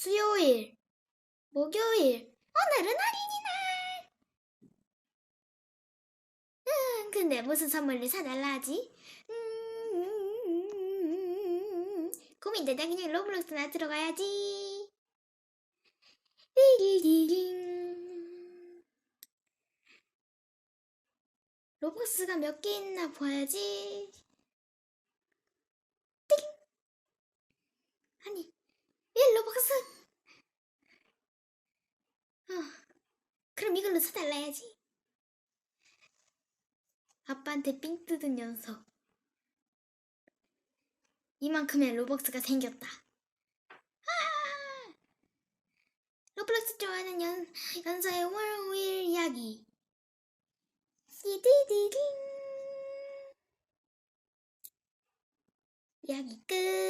수요일 목요일 오늘은 어린이날 음, 근데 무슨 선물을 사달라 하지? 음, 고민되다 그냥 로블록스나 들어가야지. 리리리링. 로벅스가 몇 개 있나 봐야지. 띵. 아니, 예, 로벅스. 어, 이걸로 사달라야지. 아빠한테 삥 뜯은 녀석. 이만큼의 로벅스가 생겼다. 아! 로블록스 좋아하는 연, 연서의 월요일 이야기. 띠디디딩. 이야기 끝.